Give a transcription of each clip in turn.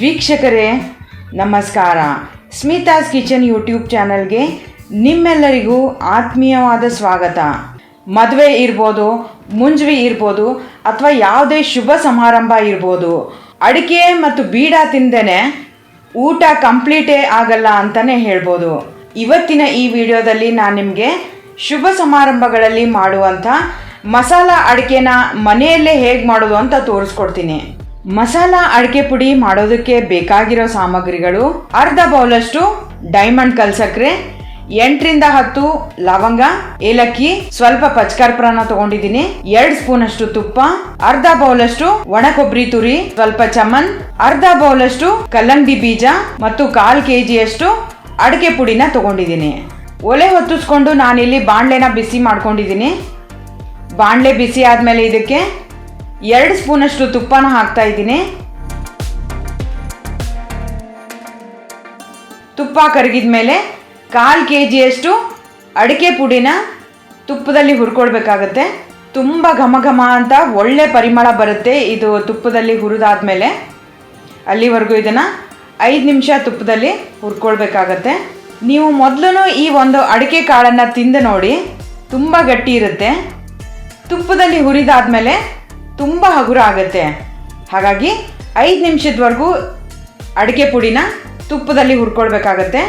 ವೀಕ್ಷಕರೇ, ನಮಸ್ಕಾರ. Smitha's kitchen YouTube ಚಾನಲ್ಗೆ ನಿಮ್ಮೆಲ್ಲರಿಗೂ ಆತ್ಮೀಯವಾದ ಸ್ವಾಗತ. ಮದುವೆ ಇರ್ಬೋದು, ಮುಂಜವಿ ಇರ್ಬೋದು, ಅಥವಾ ಯಾವುದೇ ಶುಭ ಸಮಾರಂಭ ಇರ್ಬೋದು. ಅಡಿಕೆ ಮತ್ತು ಬೀಡ ತಿಂದೇನೆ ಊಟ ಕಂಪ್ಲೀಟೇ ಆಗಲ್ಲ ಅಂತಲೇ ಹೇಳ್ಬೋದು. ಇವತ್ತಿನ ಈ ವಿಡಿಯೋದಲ್ಲಿ ನಾನು ನಿಮಗೆ ಶುಭ ಸಮಾರಂಭಗಳಲ್ಲಿ ಮಾಡುವಂಥ ಮಸಾಲ ಅಡಿಕೆನ ಮನೆಯಲ್ಲೇ ಹೇಗೆ ಮಾಡೋದು ಅಂತ ತೋರಿಸ್ಕೊಡ್ತೀನಿ. ಮಸಾಲ ಅಡಿಕೆ ಪುಡಿ ಮಾಡೋದಕ್ಕೆ ಬೇಕಾಗಿರೋ ಸಾಮಗ್ರಿಗಳು ಅರ್ಧ ಬೌಲಷ್ಟು ಡೈಮಂಡ್ ಕಲ್ಸಕ್ರೆ ಎಂಟರಿಂದ ಹತ್ತು ಲವಂಗ, ಏಲಕ್ಕಿ, ಸ್ವಲ್ಪ ಪಚ್ಕರ್ಪುರನ ತಗೊಂಡಿದ್ದೀನಿ, ಎರಡು ಸ್ಪೂನ್ ಅಷ್ಟು ತುಪ್ಪ, ಅರ್ಧ ಬೌಲಷ್ಟು ಒಣ ಕೊಬ್ಬರಿ ತುರಿ, ಸ್ವಲ್ಪ ಚಮನ್, ಅರ್ಧ ಬೌಲಷ್ಟು ಕಲ್ಲಂಗಡಿ ಬೀಜ ಮತ್ತು ಕಾಲು ಕೆ ಜಿಯಷ್ಟು ಅಡಿಕೆ ಪುಡಿನ ತಗೊಂಡಿದ್ದೀನಿ. ಒಲೆ ಹೊತ್ತಿಸ್ಕೊಂಡು ನಾನಿಲ್ಲಿ ಬಾಣಲೆನ ಬಿಸಿ ಮಾಡ್ಕೊಂಡಿದ್ದೀನಿ. ಬಾಣಲೆ ಬಿಸಿ ಆದಮೇಲೆ ಇದಕ್ಕೆ ಎರಡು ಸ್ಪೂನಷ್ಟು ತುಪ್ಪನ ಹಾಕ್ತಾ ಇದ್ದೀನಿ. ತುಪ್ಪ ಕರಗಿದ ಮೇಲೆ ಕಾಲು ಕೆ ಜಿಯಷ್ಟು ಅಡಿಕೆ ಪುಡಿನ ತುಪ್ಪದಲ್ಲಿ ಹುರ್ಕೊಳ್ಬೇಕಾಗತ್ತೆ ತುಂಬ ಘಮ ಘಮ ಅಂತ ಒಳ್ಳೆ ಪರಿಮಳ ಬರುತ್ತೆ ಇದು ತುಪ್ಪದಲ್ಲಿ ಹುರಿದಾದ ಮೇಲೆ ಅಲ್ಲಿವರೆಗೂ ಇದನ್ನು ಐದು ನಿಮಿಷ ತುಪ್ಪದಲ್ಲಿ ಹುರ್ಕೊಳ್ಬೇಕಾಗತ್ತೆ. ನೀವು ಮೊದಲು ಈ ಒಂದು ಅಡಿಕೆ ಕಾಳನ್ನು ತಿಂದು ನೋಡಿ, ತುಂಬ ಗಟ್ಟಿ ಇರುತ್ತೆ. ತುಪ್ಪದಲ್ಲಿ ಹುರಿದಾದ್ಮೇಲೆ ತುಂಬ ಹಗುರ ಆಗುತ್ತೆ. ಹಾಗಾಗಿ ಐದು ನಿಮಿಷದವರೆಗೂ ಅಡಿಕೆ ಪುಡಿನ ತುಪ್ಪದಲ್ಲಿ ಹುರ್ಕೊಳ್ಬೇಕಾಗತ್ತೆ.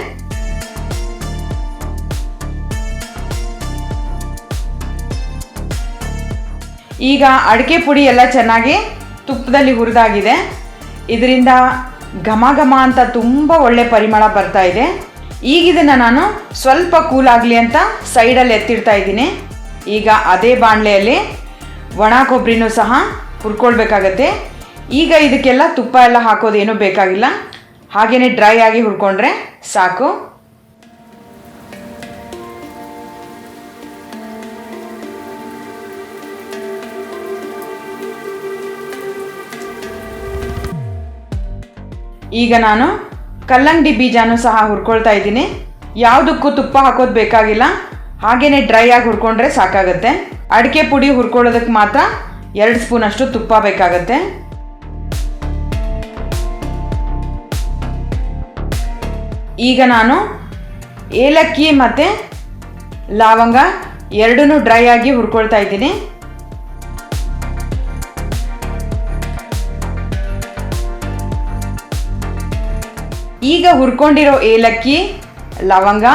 ಈಗ ಅಡಿಕೆ ಪುಡಿ ಎಲ್ಲ ಚೆನ್ನಾಗಿ ತುಪ್ಪದಲ್ಲಿ ಹುರಿದಾಗಿದೆ. ಇದರಿಂದ ಘಮ ಘಮ ಅಂತ ತುಂಬ ಒಳ್ಳೆ ಪರಿಮಳ ಬರ್ತಾ ಇದೆ. ಈಗ ಇದನ್ನು ನಾನು ಸ್ವಲ್ಪ ಕೂಲ್ ಆಗಲಿ ಅಂತ ಸೈಡಲ್ಲಿ ಎತ್ತಿಡ್ತಾ ಇದ್ದೀನಿ. ಈಗ ಅದೇ ಬಾಣಲೆಯಲ್ಲಿ ಒಣ ಕೊಬ್ಬರಿನೂ ಸಹ ಹುರ್ಕೊಳ್ಬೇಕಾಗತ್ತೆ. ಈಗ ಇದಕ್ಕೆಲ್ಲ ತುಪ್ಪ ಎಲ್ಲ ಹಾಕೋದೇನೂ ಬೇಕಾಗಿಲ್ಲ. ಹಾಗೆಯೇ ಡ್ರೈ ಆಗಿ ಹುರ್ಕೊಂಡ್ರೆ ಸಾಕು. ಈಗ ನಾನು ಕಲ್ಲಂಗಡಿ ಬೀಜನೂ ಸಹ ಹುರ್ಕೊಳ್ತಾ ಇದ್ದೀನಿ. ಯಾವುದಕ್ಕೂ ತುಪ್ಪ ಹಾಕೋದು ಬೇಕಾಗಿಲ್ಲ. ಹಾಗೇನೆ ಡ್ರೈ ಆಗಿ ಹುರ್ಕೊಂಡ್ರೆ ಸಾಕಾಗುತ್ತೆ. ಅಡಿಕೆ ಪುಡಿ ಹುರ್ಕೊಳ್ಳೋದಕ್ಕೆ ಮಾತ್ರ ಎರಡು ಸ್ಪೂನ್ ಅಷ್ಟು ತುಪ್ಪ ಬೇಕಾಗತ್ತೆ. ಈಗ ನಾನು ಏಲಕ್ಕಿ ಮತ್ತು ಲವಂಗ ಎರಡೂ ಡ್ರೈ ಆಗಿ ಹುರ್ಕೊಳ್ತಾ ಇದ್ದೀನಿ. ಈಗ ಹುರ್ಕೊಂಡಿರೋ ಏಲಕ್ಕಿ, ಲವಂಗ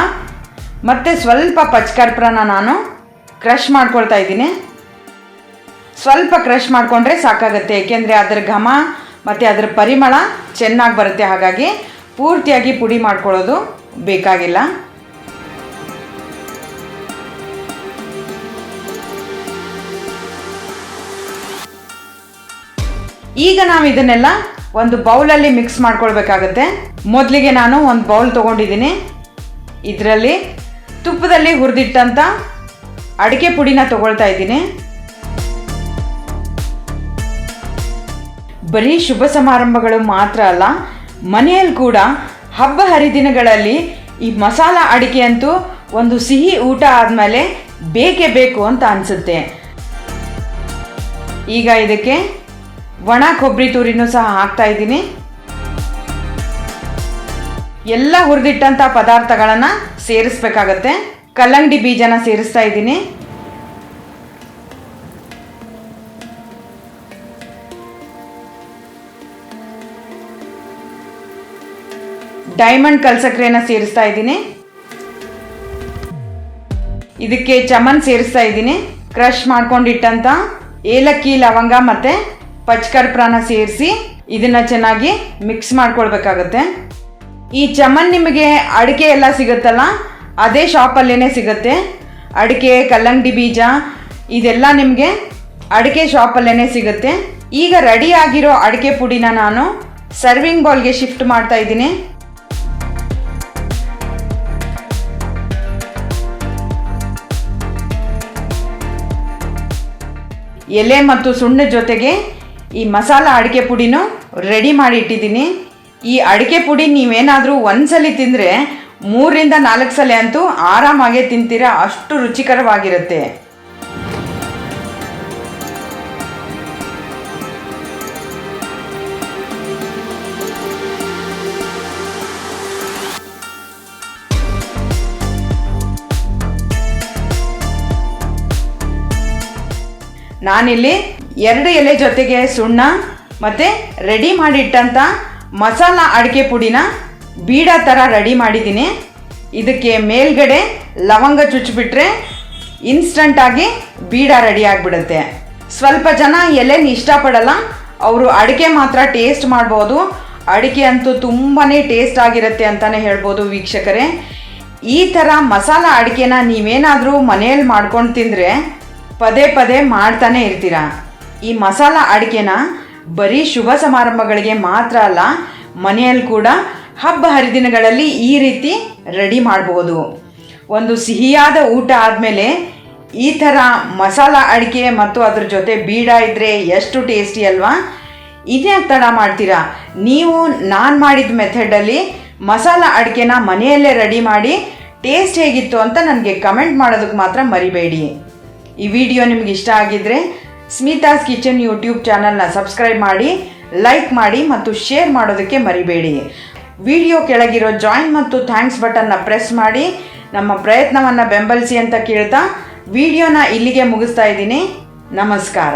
ಮತ್ತು ಸ್ವಲ್ಪ ಪಚ್ಕರ್ಪುರನ ನಾನು ಕ್ರಷ್ ಮಾಡ್ಕೊಳ್ತಾ ಇದ್ದೀನಿ. ಸ್ವಲ್ಪ ಕ್ರಷ್ ಮಾಡಿಕೊಂಡ್ರೆ ಸಾಕಾಗುತ್ತೆ, ಏಕೆಂದರೆ ಅದರ ಘಮ ಮತ್ತು ಅದರ ಪರಿಮಳ ಚೆನ್ನಾಗಿ ಬರುತ್ತೆ. ಹಾಗಾಗಿ ಪೂರ್ತಿಯಾಗಿ ಪುಡಿ ಮಾಡ್ಕೊಳ್ಳೋದು ಬೇಕಾಗಿಲ್ಲ. ಈಗ ನಾವು ಇದನ್ನೆಲ್ಲ ಒಂದು ಬೌಲಲ್ಲಿ ಮಿಕ್ಸ್ ಮಾಡ್ಕೊಳ್ಬೇಕಾಗತ್ತೆ. ಮೊದಲಿಗೆ ನಾನು ಒಂದು ಬೌಲ್ ತೊಗೊಂಡಿದ್ದೀನಿ. ಇದರಲ್ಲಿ ತುಪ್ಪದಲ್ಲಿ ಹುರಿದಿಟ್ಟಂಥ ಅಡಿಕೆ ಪುಡಿನ ತಗೊಳ್ತಾ ಇದ್ದೀನಿ. ಬರೀ ಶುಭ ಸಮಾರಂಭಗಳು ಮಾತ್ರ ಅಲ್ಲ, ಮನೆಯಲ್ಲಿ ಕೂಡ ಹಬ್ಬ ಹರಿದಿನಗಳಲ್ಲಿ ಈ ಮಸಾಲ ಅಡಿಕೆ ಅಂತೂ ಒಂದು ಸಿಹಿ ಊಟ ಆದಮೇಲೆ ಬೇಕೇ ಬೇಕು ಅಂತ ಅನಿಸುತ್ತೆ. ಈಗ ಇದಕ್ಕೆ ಒಣ ಕೊಬ್ಬರಿ ತುರಿನೂ ಸಹ ಹಾಕ್ತಾ ಇದ್ದೀನಿ. ಎಲ್ಲ ಹುರಿದಿಟ್ಟಂಥ ಪದಾರ್ಥಗಳನ್ನು ಸೇರಿಸ್ಬೇಕಾಗತ್ತೆ. ಕಲ್ಲಂಗಡಿ ಬೀಜನ ಸೇರಿಸ್ತಾ ಇದ್ದೀನಿ. ಡೈಮಂಡ್ ಕಲ್ಸಕ್ರೆನ ಸೇರಿಸ್ತಾ ಇದ್ದೀನಿ. ಇದಕ್ಕೆ ಚಮನ್ ಸೇರಿಸ್ತಾ ಇದ್ದೀನಿ. ಕ್ರಷ್ ಮಾಡ್ಕೊಂಡಿಟ್ಟಂತ ಏಲಕ್ಕಿ, ಲವಂಗ ಮತ್ತು ಪಚ್ಕರ್ಪ್ರಾನ ಸೇರಿಸಿ ಇದನ್ನು ಚೆನ್ನಾಗಿ ಮಿಕ್ಸ್ ಮಾಡ್ಕೊಳ್ಬೇಕಾಗತ್ತೆ. ಈ ಚಮನ್ ನಿಮಗೆ ಅಡಿಕೆ ಎಲ್ಲ ಸಿಗುತ್ತಲ್ಲ ಅದೇ ಶಾಪಲ್ಲೇ ಸಿಗುತ್ತೆ. ಅಡಿಕೆ, ಕಲ್ಲಂಗಡಿ ಬೀಜ, ಇದೆಲ್ಲ ನಿಮಗೆ ಅಡಿಕೆ ಶಾಪಲ್ಲೇ ಸಿಗುತ್ತೆ. ಈಗ ರೆಡಿ ಆಗಿರೋ ಅಡಿಕೆ ಪುಡಿನ ನಾನು ಸರ್ವಿಂಗ್ ಬೌಲ್ಗೆ ಶಿಫ್ಟ್ ಮಾಡ್ತಾ ಇದ್ದೀನಿ. ಎಲೆ ಮತ್ತು ಸುಣ್ಣ ಜೊತೆಗೆ ಈ ಮಸಾಲ ಅಡಿಕೆ ಪುಡಿನೂ ರೆಡಿ ಮಾಡಿ ಇಟ್ಟಿದ್ದೀನಿ. ಈ ಅಡಿಕೆ ಪುಡಿ ನೀವೇನಾದರೂ ಒಂದ್ಸಲಿ ತಿಂದರೆ ಮೂರಿಂದ ನಾಲ್ಕು ಸಲ ಅಂತೂ ಆರಾಮಾಗೆ ತಿಂತೀರಾ? ಅಷ್ಟು ರುಚಿಕರವಾಗಿರುತ್ತೆ. ನಾನಿಲ್ಲಿ ಎರಡು ಎಲೆ ಜೊತೆಗೆ ಸುಣ್ಣ ಮತ್ತು ರೆಡಿ ಮಾಡಿಟ್ಟಂಥ ಮಸಾಲ ಅಡಿಕೆ ಪುಡಿನ ಬೀಡ ಥರ ರೆಡಿ ಮಾಡಿದ್ದೀನಿ. ಇದಕ್ಕೆ ಮೇಲ್ಗಡೆ ಲವಂಗ ಚುಚ್ಚಿಬಿಟ್ರೆ ಇನ್ಸ್ಟಂಟಾಗಿ ಬೀಡ ರೆಡಿ ಆಗಿಬಿಡುತ್ತೆ. ಸ್ವಲ್ಪ ಜನ ಎಲೆನ ಇಷ್ಟಪಡಲ್ಲ. ಅವರು ಅಡಿಕೆ ಮಾತ್ರ ಟೇಸ್ಟ್ ಮಾಡ್ಬೋದು. ಅಡಿಕೆ ಅಂತೂ ತುಂಬಾ ಟೇಸ್ಟ್ ಆಗಿರುತ್ತೆ ಅಂತಲೇ ಹೇಳ್ಬೋದು ವೀಕ್ಷಕರೇ. ಈ ಥರ ಮಸಾಲ ಅಡಿಕೆನ ನೀವೇನಾದರೂ ಮನೆಯಲ್ಲಿ ಮಾಡ್ಕೊಂಡು ತಿಂದರೆ ಪದೇ ಪದೇ ಮಾಡ್ತಾನೆ ಇರ್ತೀರ. ಈ ಮಸಾಲ ಅಡಿಕೆನ ಬರೀ ಶುಭ ಸಮಾರಂಭಗಳಿಗೆ ಮಾತ್ರ ಅಲ್ಲ, ಮನೆಯಲ್ಲಿ ಕೂಡ ಹಬ್ಬ ಹರಿದಿನಗಳಲ್ಲಿ ಈ ರೀತಿ ರೆಡಿ ಮಾಡಬಹುದು ಒಂದು ಸಿಹಿಯಾದ ಊಟ ಆದಮೇಲೆ ಈ ಥರ ಮಸಾಲ ಅಡಿಕೆ ಮತ್ತು ಅದ್ರ ಜೊತೆ ಬೀಡ ಇದ್ದರೆ ಎಷ್ಟು ಟೇಸ್ಟಿ ಅಲ್ವಾ? ಇದೇ ತಡ ಮಾಡ್ತೀರಾ? ನೀವು ನಾನು ಮಾಡಿದ ಮೆಥಡಲ್ಲಿ ಮಸಾಲ ಅಡಿಕೆನ ಮನೆಯಲ್ಲೇ ರೆಡಿ ಮಾಡಿ ಟೇಸ್ಟ್ ಹೇಗಿತ್ತು ಅಂತ ನನಗೆ ಕಮೆಂಟ್ ಮಾಡೋದಕ್ಕೆ ಮಾತ್ರ ಮರಿಬೇಡಿ. ಈ ವಿಡಿಯೋ ನಿಮ್ಗೆ ಇಷ್ಟ ಆಗಿದ್ದರೆ ಸ್ಮಿತಾಸ್ ಕಿಚನ್ ಯೂಟ್ಯೂಬ್ ಚಾನಲ್ನ ಸಬ್ಸ್ಕ್ರೈಬ್ ಮಾಡಿ, ಲೈಕ್ ಮಾಡಿ ಮತ್ತು ಶೇರ್ ಮಾಡೋದಕ್ಕೆ ಮರಿಬೇಡಿ. ವಿಡಿಯೋ ಕೆಳಗಿರೋ ಜಾಯಿನ್ ಮತ್ತು ಥ್ಯಾಂಕ್ಸ್ ಬಟನ್ನ ಪ್ರೆಸ್ ಮಾಡಿ ನಮ್ಮ ಪ್ರಯತ್ನವನ್ನು ಬೆಂಬಲಿಸಿ ಅಂತ ಕೇಳ್ತಾ ವಿಡಿಯೋನ ಇಲ್ಲಿಗೆ ಮುಗಿಸ್ತಾ ಇದ್ದೀನಿ. ನಮಸ್ಕಾರ.